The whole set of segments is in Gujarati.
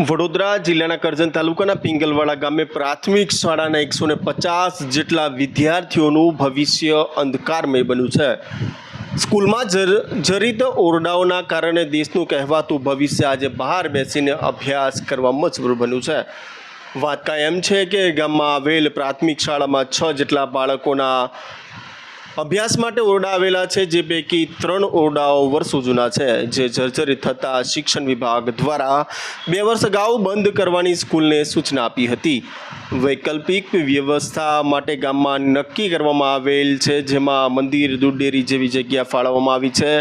વડોદરા જિલ્લાના કરજણ તાલુકાના પિંગલવાડા ગામે પ્રાથમિક શાળાના એકસો પચાસ જેટલા વિદ્યાર્થીઓનું ભવિષ્ય અંધકારમય બન્યું છે. સ્કૂલમાં જર, જરિત ઓરડાઓના કારણે દેશનું કહેવાતું ભવિષ્ય આજે બહાર બેસીને અભ્યાસ કરવા મજબૂર બન્યું છે. વાત કાંઈ એમ છે કે ગામમાં આવેલ પ્રાથમિક શાળામાં છ જેટલા બાળકોના અભ્યાસ માટે ઓરડા આવેલા છે, જે પૈકી ત્રણ ઓરડાઓ વર્ષો જૂના છે, જે જર્જરિત થતાં શિક્ષણ વિભાગ દ્વારા બે વર્ષ અગાઉ બંધ કરવાની સ્કૂલને સૂચના આપી હતી. વૈકલ્પિક વ્યવસ્થા માટે ગામમાં નક્કી કરવામાં આવેલ છે, જેમાં મંદિર દૂધ ડેરી જેવી જગ્યા ફાળવવામાં આવી છે,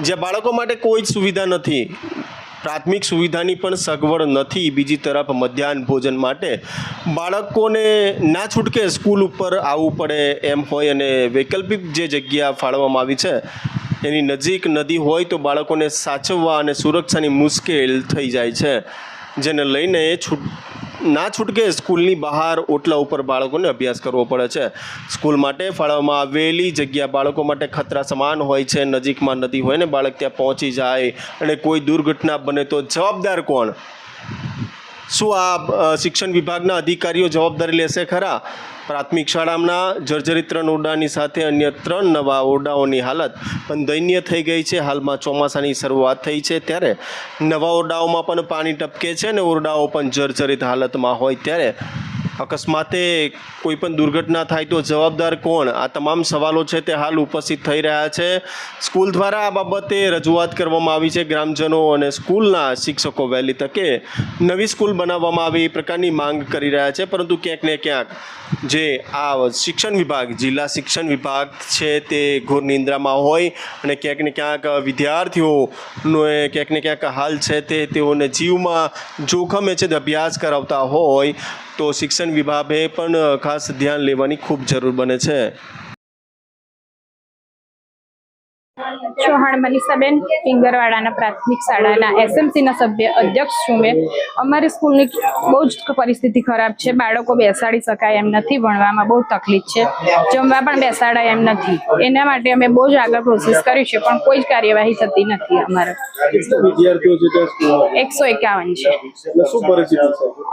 જ્યાં બાળકો માટે કોઈ જ સુવિધા નથી. પ્રાથમિક સુવિધાની પણ સગવડ નથી બીજી તરફ મધ્યાહન ભોજન માટે બાળકોને ના છૂટકે સ્કૂલ ઉપર આવવું પડે એમ હોય અને વૈકલ્પિક જે જગ્યા ફાળવવામાં આવી છે, એની નજીક નદી હોય તો બાળકોને સાચવવા અને સુરક્ષાની મુશ્કેલ થઈ જાય છે, જેને લઈને છૂટ ના છૂટકે સ્કૂલની બહાર ઓટલા ઉપર બાળકોને અભ્યાસ કરવો પડે છે. સ્કૂલ માટે ફાળવવામાં આવેલી જગ્યા બાળકો માટે ખતરા સમાન હોય છે. નજીકમાં નદી હોય ને બાળક ત્યાં પહોંચી જાય અને કોઈ દુર્ઘટના બને તો જવાબદાર કોણ? શું આ શિક્ષણ વિભાગના અધિકારીઓ જવાબદારી લેશે ખરા? પ્રાથમિક શાળાના જર્જરિત ત્રણ ઓરડાની સાથે અન્ય ત્રણ નવા ઓરડાઓની હાલત પણ દયનીય થઈ ગઈ છે. હાલમાં ચોમાસાની શરૂઆત થઈ છે ત્યારે નવા ઓરડાઓમાં પણ પાણી ટપકે છે અને ઓરડાઓ પણ જર્જરિત હાલતમાં હોય ત્યારે અકસ્માતે કોઈ પણ દુર્ઘટના થાય તો જવાબદાર કોણ? આ તમામ સવાલો છે તે હાલ ઉપસ્થિત થઈ રહ્યા છે. સ્કૂલ દ્વારા આ બાબતે રજૂઆત કરવામાં આવી છે ગ્રામજનો અને સ્કૂલના શિક્ષકો વહેલી તકે નવી સ્કૂલ બનાવવામાં આવે એ પ્રકારની માંગ કરી રહ્યા છે. પરંતુ ક્યાંક ને ક્યાંક જે આ શિક્ષણ વિભાગ, જિલ્લા શિક્ષણ વિભાગ છે તે ઘોર નિંદ્રામાં હોય અને ક્યાંક ને ક્યાંક વિદ્યાર્થીઓનો ક્યાંક ને ક્યાંક હાલ છે તે તેઓને જીવમાં જોખમે છે તે અભ્યાસ કરાવતા હોય તો શિક્ષણ વિભાગે પણ ખાસ ધ્યાન લેવાની ખૂબ જરૂર બને છે. ચૌહાણ મનીષાબેન પિંગરવાડાના પ્રાથમિક શાળાના એસએમસીના સભ્ય અધ્યક્ષ છું મેં. અમારી સ્કૂલની બહુ જ પરિસ્થિતિ ખરાબ છે. બાળકો બેસાડી શકાય એમ નથી ભણવામાં બહુ તકલીફ છે. જમવા પણ બેસાડાય એમ નથી. એના માટે અમે બહુ જ આગળ પ્રોસેસ કરી છે પણ કોઈ જ કાર્યવાહી થતી નથી અમારે. એકસો એકાવન છે?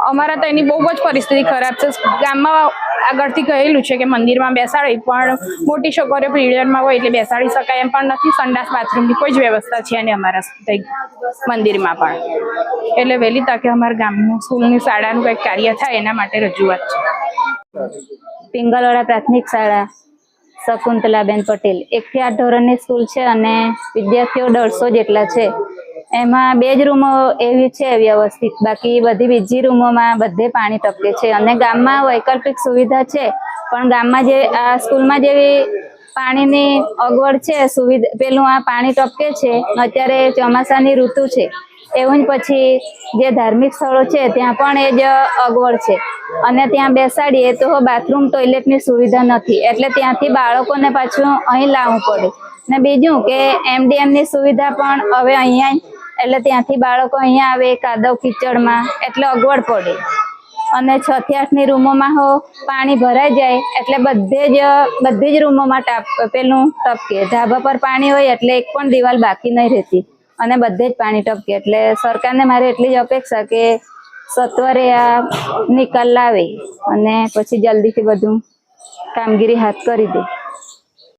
અમારા તો એની બહુ જ પરિસ્થિતિ ખરાબ છે. ગામમાં આગળથી કહેલું છે કે મંદિરમાં બેસાડી, પણ મોટી છોકરીઓ પીરિયડમાં હોય એટલે બેસાડી શકાય એમ પણ નથી. સંડાસ બાથરૂમની કોઈ જ વ્યવસ્થા છે અને અમારા મંદિરમાં પણ. એટલે વહેલી તકે અમારા ગામનું, સ્કૂલની શાળાનું કંઈક કાર્ય થાય એના માટે રજૂઆત છે. પિંગલવાડા પ્રાથમિક શાળા, શકુંતલાબેન પટેલ. એકથી આઠ ધોરણની સ્કૂલ છે અને વિદ્યાર્થીઓ દોઢસો જેટલા છે. એમાં બે જ રૂમો એવી છે વ્યવસ્થિત. બાકી બધી બીજી રૂમોમાં બધે પાણી ટપકે છે. અને ગામમાં વૈકલ્પિક સુવિધા છે, પણ ગામમાં જે આ સ્કૂલમાં જેવી પાણીની અગવડ છે, સુવિધા, પેલું આ પાણી ટપકે છે, અત્યારે ચોમાસાની ઋતુ છે. એવું જ પછી જે ધાર્મિક સ્થળો છે, ત્યાં પણ એ જ અગવડ છે. અને ત્યાં બેસાડીએ તો બાથરૂમ, ટોયલેટની સુવિધા નથી. એટલે ત્યાંથી બાળકોને પાછું અહીં લાવવું પડે. ને બીજું કે એમડીએમની સુવિધા પણ હવે અહીંયા એટલે ત્યાંથી બાળકો અહીંયા આવે, કાદવ કીચડમાં, એટલે અગવડ પડે. અને છ થી આઠની રૂમોમાં હો, પાણી ભરાઈ જાય, એટલે બધે જ, બધી જ રૂમોમાં ટાપ, પેલું ટપકે. ધાબા પર પાણી હોય, એટલે એક પણ દિવાલ બાકી નહીં રહેતી. અને બધે જ પાણી ટપકે. એટલે સરકારને મારે એટલી જ અપેક્ષા કે સત્વરે આ નિકાલ લાવે અને પછી જલ્દીથી બધું કામગીરી હાથ કરી દે.